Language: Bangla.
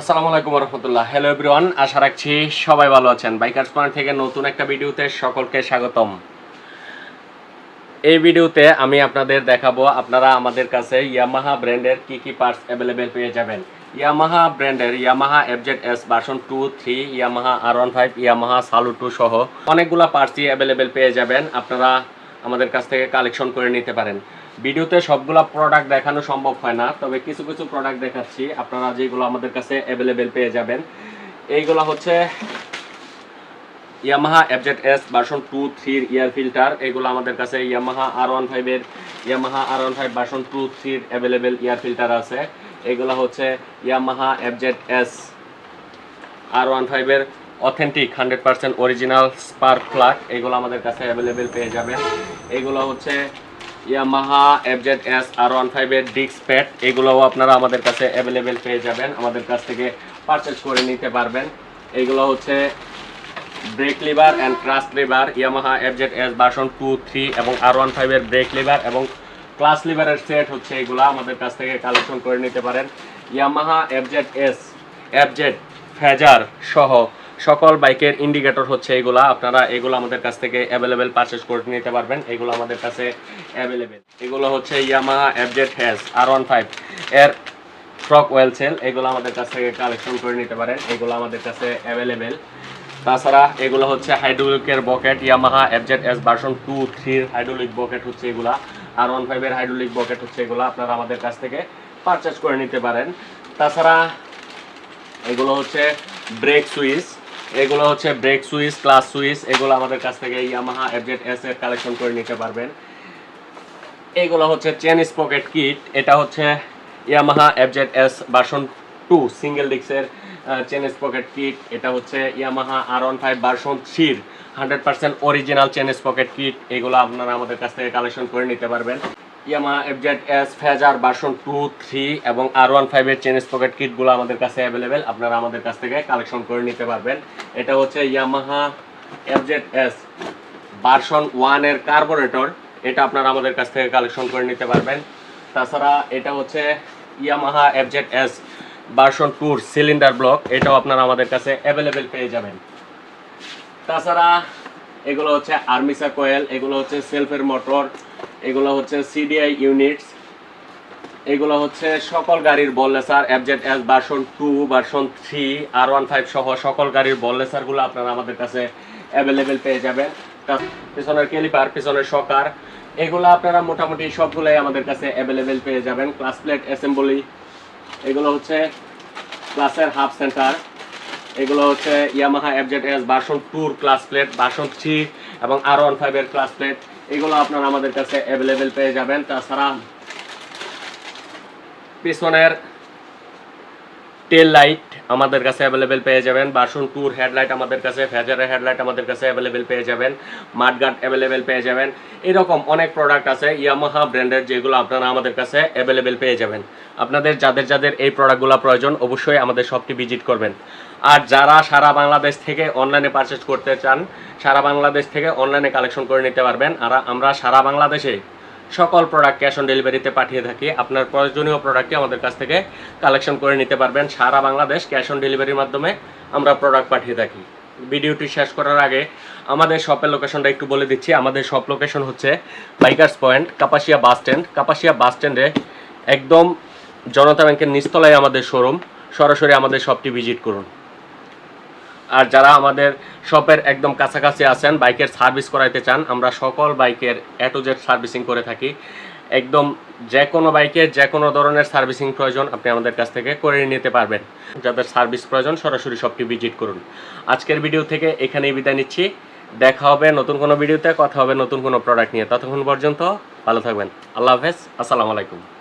আসসালামু আলাইকুম রহমতুল্লাহ হ্যালো এভরিওয়ান আশা রাখছি সবাই ভালো আছেন। বাইকার্স পয়েন্ট থেকে নতুন একটা ভিডিওতে সকলকে স্বাগতম। এই ভিডিওতে আমি আপনাদের দেখাবো, আপনারা আমাদের কাছে ইয়ামাহা ব্র্যান্ডের কি কি পার্টস অ্যাভেলেবেল পেয়ে যাবেন। ইয়ামাহা ব্র্যান্ডের Yamaha FZ S version two three Yamaha R one five Yamaha Saluto সহ অনেকগুলো পার্টসই অ্যাভেলেবেল পেয়ে যাবেন। আপনারা আমাদের কাছ থেকে কালেকশন করে নিতে পারেন। ভিডিওতে সবগুলো প্রোডাক্ট দেখানো সম্ভব হয় না, তবে কিছু কিছু প্রোডাক্ট দেখাচ্ছি। আপনারা যেগুলো আমাদের কাছে অ্যাভেলেবেল পেয়ে যাবেন। এইগুলো হচ্ছে Yamaha FZ S version two থ্রির ইয়ার ফিল্টার এগুলো আমাদের কাছে ইয়ামাহা আর ওয়ান ফাইভের Yamaha R one five version two থ্রির অ্যাভেলেবেল ইয়ার ফিল্টার আছে। এগুলো হচ্ছে Yamaha FZ S R one ফাইভের authentic hundred percent original spark plug এগুলো আমাদের কাছে অ্যাভেলেবেল পেয়ে যাবেন। এগুলো হচ্ছে Yamaha FZ S R one ফাইভের ডিস্ক প্যাড এগুলোও আপনারা আমাদের কাছে অ্যাভেলেবেল পেয়ে যাবেন। আমাদের কাছ থেকে পারচেস করে নিতে পারবেন। এগুলো হচ্ছে brake lever and clutch lever Yamaha FZ S version two three এবং আর ওয়ান ফাইভের ব্রেক লিভার এবং ক্লাস লিভারের সেট হচ্ছে এগুলো, আমাদের কাছ থেকে কালেকশন করে নিতে পারেন। Yamaha FZ S FZ Fazer সহ সকল বাইকের ইন্ডিকেটর হচ্ছে এগুলা। আপনারা এগুলো আমাদের কাছ থেকে অ্যাভেলেবেল পারচেস করে নিতে পারবেন। এগুলো আমাদের কাছে অ্যাভেলেবেল এগুলো হচ্ছে Yamaha FZ S R one five এর ফ্রক ওয়েল সেল এগুলো আমাদের কাছ থেকে কালেকশন করে নিতে পারেন। এগুলো আমাদের কাছে অ্যাভেলেবেল তাছাড়া এগুলো হচ্ছে হাইড্রোলিকের bucket Yamaha FZ S version two থ্রির হাইড্রোলিক বকেট হচ্ছে এগুলা। আর ওয়ান ফাইভের হাইড্রোলিক বকেট হচ্ছে এগুলো। আপনারা আমাদের কাছ থেকে পারচেস করে নিতে পারেন। তাছাড়া এগুলো হচ্ছে ব্রেক সুইচ এগুলো হচ্ছে ব্রেক সুইচ ক্লাস সুইচ, এগুলো আমাদের কাছ থেকে ইয়ামাহা এফজেড এস এর কালেকশন করে নিতে পারবেন। এগুলো হচ্ছে চেন স্পকেট কিট, এটা হচ্ছে Yamaha FZ S version two single ডিক্সের chain sprocket kit, এটা হচ্ছে Yamaha R one five version থ্রির hundred percent original chain sprocket kit, এগুলো আপনারা আমাদের কাছ থেকে কালেকশন করে নিতে পারবেন। Yamaha FZ S Fazer version two three এবং আর ওয়ান ফাইভের চেন স্পকেট কিটগুলো আমাদের কাছে অ্যাভেলেবেল আপনারা আমাদের কাছ থেকে কালেকশন করে নিতে পারবেন। এটা হচ্ছে ইয়ামাহা এফজেড এস ভার্সন ওয়ানের কার্বোরেটর এটা আপনারা আমাদের কাছ থেকে কালেকশন করে নিতে পারবেন। তাছাড়া এটা হচ্ছে ইয়ামাহা এফজেড এস ভার্সন টুর সিলিন্ডার ব্লক এটাও আপনারা আমাদের কাছে অ্যাভেলেবেল পেয়ে যাবেন। তাছাড়া এগুলো হচ্ছে আর্মিসা কয়েল এগুলো হচ্ছে সেলফের মোটর এগুলো হচ্ছে সিডিআই ইউনিটস এগুলো হচ্ছে সকল গাড়ির বললেসার FZ S version two version three R one five সহ সকল গাড়ির বললেসারগুলো আপনারা আমাদের কাছে অ্যাভেলেবেল পেয়ে যাবেন। পিছনের ক্যালিপার পিছনের সকার এগুলো আপনারা মোটামুটি সবগুলোই আমাদের কাছে অ্যাভেলেবেল পেয়ে যাবেন। ক্লাস প্লেট অ্যাসেম্বলি এগুলো হচ্ছে ক্লাসের হাফ সেন্টার এগুলো হচ্ছে ইয়ামাহা এফজেড এস ভার্সন টুর ক্লাস প্লেট ভার্সন থ্রি এবং আর ওয়ান ফাইভের ক্লাস প্লেট এগুলো আপনার আমাদের কাছে অ্যাভেলেবেল পেয়ে যাবেন। তাছাড়া পিছনের টেল লাইট আমাদের কাছে অ্যাভেলেবেল পেয়ে যাবেন। ভার্সন টুর, হেডলাইট আমাদের কাছে ফেজারের হেডলাইট আমাদের কাছে অ্যাভেলেবেল পেয়ে যাবেন। মাঠগার্ড অ্যাভেলেবেল পেয়ে যাবেন। এরকম অনেক প্রোডাক্ট আছে ইয়ামাহা ব্র্যান্ডের যেগুলো আপনারা আমাদের কাছে অ্যাভেলেবেল পেয়ে যাবেন। আপনাদের যাদের যাদের এই প্রোডাক্টগুলো প্রয়োজন, অবশ্যই আমাদের শপটি ভিজিট করবেন। আর যারা সারা বাংলাদেশ থেকে অনলাইনে পারচেস করতে চান, সারা বাংলাদেশ থেকে অনলাইনে কালেকশন করে নিতে পারবেন। আর আমরা সারা বাংলাদেশে সকল প্রোডাক্ট ক্যাশ অন ডেলিভারিতে পাঠিয়ে থাকি। আপনার প্রয়োজনীয় প্রোডাক্টটি আমাদের কাছ থেকে কালেকশন করে নিতে পারবেন। সারা বাংলাদেশ ক্যাশ অন ডেলিভারির মাধ্যমে আমরা প্রোডাক্ট পাঠিয়ে থাকি। ভিডিওটি শেষ করার আগে আমাদের শপের লোকেশনটা একটু বলে দিচ্ছি। আমাদের শপ লোকেশন হচ্ছে bikers point Kapasia bus stand Kapasia bus স্ট্যান্ডে একদম জনতা ব্যাংকের নিচতলায় আমাদের শোরুম সরাসরি আমাদের শপটি ভিজিট করুন। আর যারা আমাদের শপের একদম কাছাকাছি আছেন, বাইকের সার্ভিস করাইতে চান, আমরা সকল বাইকের এ জেড সার্ভিসিং করে থাকি। একদম যে কোনো বাইকের যে কোনো ধরনের সার্ভিসিং প্রয়োজন আপনি আমাদের কাছ থেকে করে নিতে পারবেন। যাদের সার্ভিস প্রয়োজন, সরাসরি শপটি ভিজিট করুন। আজকের ভিডিও থেকে এখানেই বিদায় নিচ্ছি। দেখা হবে নতুন কোনো ভিডিওতে কথা হবে নতুন কোনো প্রোডাক্ট নিয়ে। ততক্ষণ পর্যন্ত ভালো থাকবেন। আল্লাহ হাফেজ। আসসালামু আলাইকুম।